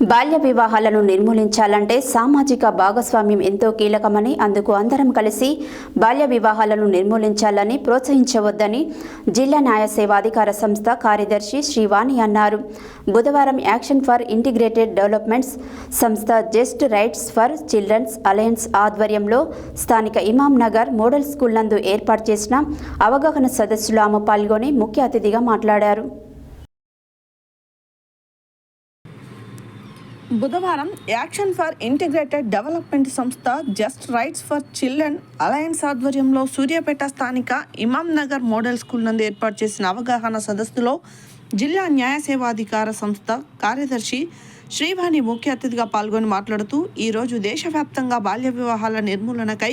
బాల్య వివాహాలను నిర్మూలించాలంటే సామాజిక భాగస్వామ్యం ఎంతో కీలకమని అందుకు అందరం కలిసి బాల్య వివాహాలను నిర్మూలించాలని ప్రోత్సహించవద్దని జిల్లా న్యాయ సేవాధికార సంస్థ కార్యదర్శి శ్రీవాణి అన్నారు. బుధవారం యాక్షన్ ఫర్ ఇంటిగ్రేటెడ్ డెవలప్మెంట్స్ సంస్థ just rights for childrens alliance ఆధ్వర్యంలో స్థానిక ఇమాం నగర్ మోడల్ స్కూల్ నందు ఏర్పాటు చేసిన అవగాహన సదస్సులో ఆమె పాల్గొని ముఖ్య అతిథిగా మాట్లాడారు. బుధవారం యాక్షన్ ఫర్ ఇంటిగ్రేటెడ్ డెవలప్మెంట్ సంస్థ just rights for children alliance ఆధ్వర్యంలో సూర్యాపేట స్థానిక ఇమాం నగర్ మోడల్ స్కూల్ నందు ఏర్పాటు చేసిన అవగాహన సదస్సులో జిల్లా న్యాయ సేవాధికార సంస్థ కార్యదర్శి శ్రీవాణి ముఖ్య అతిథిగా పాల్గొని మాట్లాడుతూ ఈరోజు దేశవ్యాప్తంగా బాల్య వివాహాల నిర్మూలనకై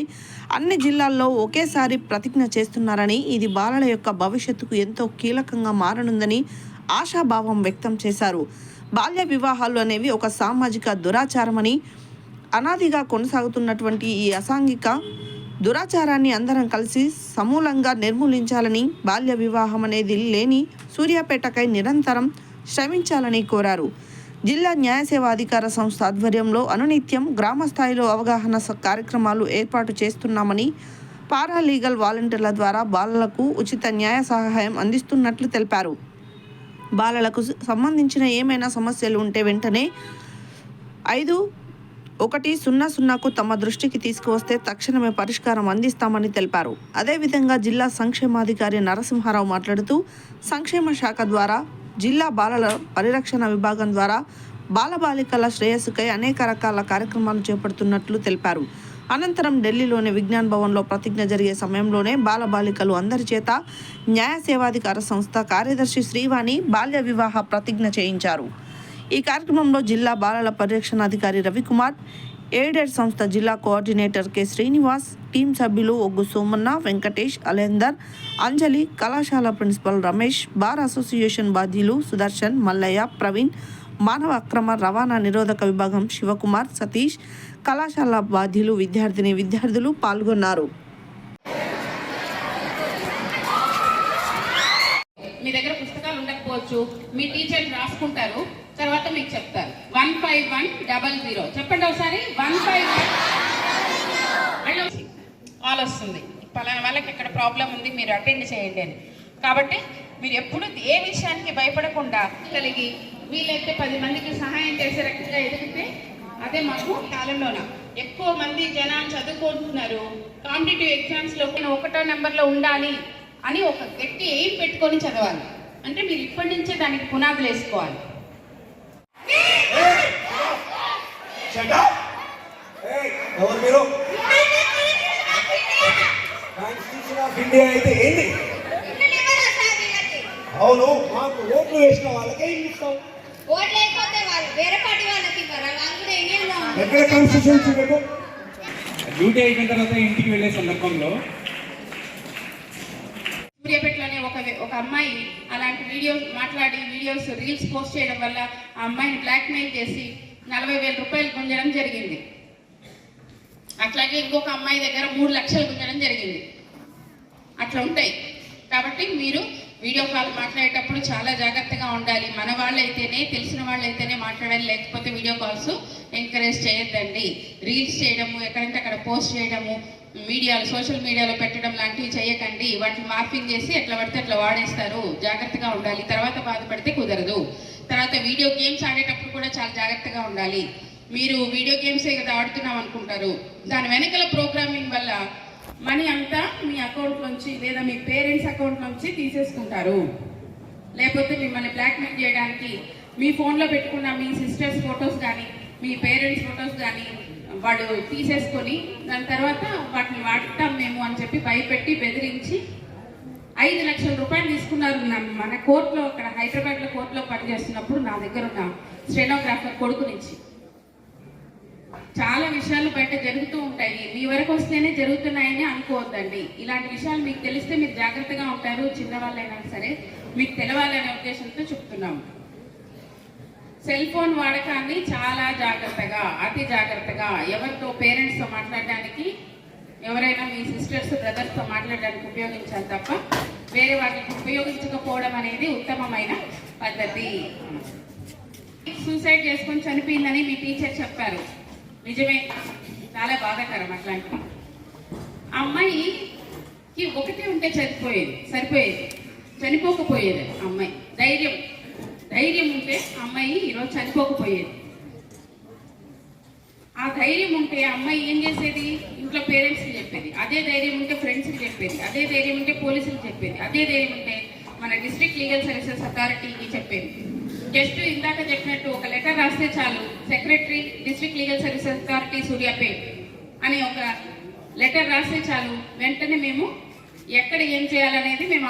అన్ని జిల్లాల్లో ఒకేసారి ప్రతిజ్ఞ చేస్తున్నారని ఇది బాలల యొక్క భవిష్యత్తుకు ఎంతో కీలకంగా మారనుందని ఆశాభావం వ్యక్తం చేశారు. బాల్య వివాహాలు అనేవి ఒక సామాజిక దురాచారమని అనాదిగా కొనసాగుతున్నటువంటి ఈ అసాంఘిక దురాచారాన్ని అందరం కలిసి సమూలంగా నిర్మూలించాలని బాల్య వివాహం అనేది లేని సూర్యాపేటకై నిరంతరం శ్రమించాలని కోరారు. జిల్లా న్యాయ సేవా అధికార సంస్థ ఆధ్వర్యంలో అనునిత్యం గ్రామ స్థాయిలో అవగాహన స- కార్యక్రమాలు ఏర్పాటు చేస్తున్నామని పారాలీగల్ వాలంటీర్ల ద్వారా బాలలకు ఉచిత న్యాయ సహాయం అందిస్తున్నట్లు తెలిపారు. బాలలకు సంబంధించిన ఏమైనా సమస్యలు ఉంటే వెంటనే ఐదు ఒకటి సున్నా సున్నాకు తమ దృష్టికి తీసుకువస్తే తక్షణమే పరిష్కారం అందిస్తామని తెలిపారు. అదేవిధంగా జిల్లా సంక్షేమాధికారి నరసింహారావు మాట్లాడుతూ సంక్షేమ శాఖ ద్వారా జిల్లా బాలల పరిరక్షణ విభాగం ద్వారా బాలబాలికల శ్రేయస్సుకై అనేక రకాల కార్యక్రమాలు చేపడుతున్నట్లు తెలిపారు. అనంతరం ఢిల్లీలోని విజ్ఞాన్ భవన్లో ప్రతిజ్ఞ జరిగే సమయంలోనే బాలబాలికలు అందరి చేత న్యాయ సేవాధికార సంస్థ కార్యదర్శి శ్రీవాణి బాల్య వివాహ ప్రతిజ్ఞ చేయించారు. ఈ కార్యక్రమంలో జిల్లా బాలల పరిరక్షణాధికారి రవికుమార్ ఎయిడెడ్ సంస్థ జిల్లా కోఆర్డినేటర్ కె. శ్రీనివాస్ టీం సభ్యులు ఒగ్గు సోమన్న వెంకటేష్ అలేందర్ అంజలి కళాశాల ప్రిన్సిపల్ రమేష్ బార్ అసోసియేషన్ బాధ్యులు సుదర్శన్ మల్లయ్య ప్రవీణ్ మానవ అక్రమ రవాణా నిరోధక విభాగం శివకుమార్ సతీష్ కళాశాల బాధ్యులు విద్యార్థిని విద్యార్థులు పాల్గొన్నారు. మీ దగ్గర పుస్తకాలు ఉండకపోవచ్చు. మీ టీచర్ రాసుకుంటారు. తర్వాత మీకు చెప్తారు. One five one double zero. చెప్పండి ఒకసారి. One five one. కాల్ వస్తుంది. పలానా వాళ్ళకి ఇక్కడ ప్రాబ్లం ఉంది. మీరు అటెండ్ చేయండి అని. కాబట్టి మీరు ఎప్పుడు ఏ విషయానికి భయపడకుండా కలిగి వీలైతే పది మందికి సహాయం చేసే రకంగా ఎదిగితే అదే మాకు కాలంలోన. ఎక్కువ మంది జనాలు చదువుకుంటున్నారు. కాంపిటేటివ్ ఎగ్జామ్స్లో ఒకటో నెంబర్లో ఉండాలి అని ఒక వ్యక్తి ఏం పెట్టుకొని చదవాలి. అంటే మీరు ఇప్పటి నుంచే దానికి పునాదులు వేసుకోవాలి. ఎవరు మీరు? కాన్స్టిట్యూషన్ ఆఫ్ ఇండియా అయితే ఏంటి అవును మాకు ఓట్లు వేసిన వాళ్ళకే ఇస్తాం. డ్యూటీ అయిపోయిన తర్వాత ఇంటికి వెళ్ళే సందర్భంలో సూర్యాపేటలోనే ఒక ఒక అమ్మాయి అలాంటి వీడియోస్ మాట్లాడి వీడియోస్ రీల్స్ పోస్ట్ చేయడం వల్ల ఆ అమ్మాయిని బ్లాక్మెయిల్ చేసి నలభై వేల రూపాయలు గుంజడం జరిగింది. అట్లాగే ఇంకొక అమ్మాయి దగ్గర మూడు లక్షలు గుంజడం జరిగింది. అట్లా ఉంటాయి. కాబట్టి మీరు వీడియో కాల్ మాట్లాడేటప్పుడు చాలా జాగ్రత్తగా ఉండాలి. మన వాళ్ళైతేనే తెలిసిన వాళ్ళైతేనే మాట్లాడాలి. లేకపోతే వీడియో కాల్స్ ఎంకరేజ్ చేయొద్దండి. రీల్స్ చేయడము ఎక్కడంటే అక్కడ పోస్ట్ చేయడము మీడియాలో సోషల్ మీడియాలో పెట్టడం లాంటివి చేయకండి. వాటిని మార్పింగ్ చేసి ఎట్లా పడితే అట్లా వాడేస్తారు. జాగ్రత్తగా ఉండాలి. తర్వాత బాధపడితే కుదరదు. తర్వాత వీడియో గేమ్స్ ఆడేటప్పుడు కూడా చాలా జాగ్రత్తగా ఉండాలి. మీరు వీడియో గేమ్సే కదా ఆడుతున్నాం అనుకుంటారు. దాని వెనకల ప్రోగ్రామింగ్ వల్ల మనీ అంతా మీ అకౌంట్ నుంచి లేదా మీ పేరెంట్స్ అకౌంట్ నుంచి తీసేసుకుంటారు. లేకపోతే మిమ్మల్ని బ్లాక్మెయిల్ చేయడానికి మీ ఫోన్లో పెట్టుకున్న మీ సిస్టర్స్ ఫొటోస్ కానీ మీ పేరెంట్స్ ఫొటోస్ కానీ వాడు తీసేసుకొని దాని తర్వాత వాటిని వాడతాం మేము అని చెప్పి భయపెట్టి బెదిరించి ఐదు లక్షల రూపాయలు తీసుకున్నారు. మన కోర్టులో అక్కడ హైదరాబాద్లో కోర్టులో పనిచేస్తున్నప్పుడు నా దగ్గర ఉన్న స్టెనోగ్రాఫర్ కొడుకు నుంచి. చాలా విషయాలు బయట జరుగుతూ ఉంటాయి. మీ వరకు వస్తేనే జరుగుతున్నాయని అనుకోవద్దండి. ఇలాంటి విషయాలు మీకు తెలిస్తే మీరు జాగ్రత్తగా ఉంటారు చిన్నవాళ్ళైనా సరే. మీకు తెలవాలనే ఉద్దేశంతో చెప్తున్నాము. సెల్ ఫోన్ వాడకాన్ని చాలా జాగ్రత్తగా అతి జాగ్రత్తగా ఎవరితో పేరెంట్స్తో మాట్లాడడానికి ఎవరైనా మీ సిస్టర్స్ బ్రదర్స్తో మాట్లాడడానికి ఉపయోగించాలి తప్ప వేరే వాటికి ఉపయోగించకపోవడం అనేది ఉత్తమమైన పద్ధతి. సూసైడ్ చేసుకొని చనిపోయిందని మీ టీచర్ చెప్పారు. నిజమే. చాలా బాధాకరం అట్లాంటివి అమ్మాయికి ఒకటే ఉంటే చనిపోయేది సరిపోయేది. చనిపోకపోయేది ఆ అమ్మాయి. ధైర్యం. ధైర్యం ఉంటే ఆ అమ్మాయి ఈరోజు చనిపోకపోయేది. ఆ ధైర్యం ఉంటే ఆ అమ్మాయి ఏం చేసేది? ఇంట్లో పేరెంట్స్కి చెప్పేది. అదే ధైర్యం ఉంటే ఫ్రెండ్స్కి చెప్పేది. అదే ధైర్యం ఉంటే పోలీసులకు చెప్పేది. అదే ధైర్యం ఉంటే మన డిస్ట్రిక్ట్ లీగల్ సర్వీసెస్ అథారిటీకి చెప్పేది. జస్ట్ ఇందాక చెప్పినట్టు రాస్తే చాలు. Secretary district legal services authority Suryapet అని ఒక లెటర్ రాస్తే చాలు. వెంటనే మేము ఎక్కడ ఏం చేయాలనేది మేము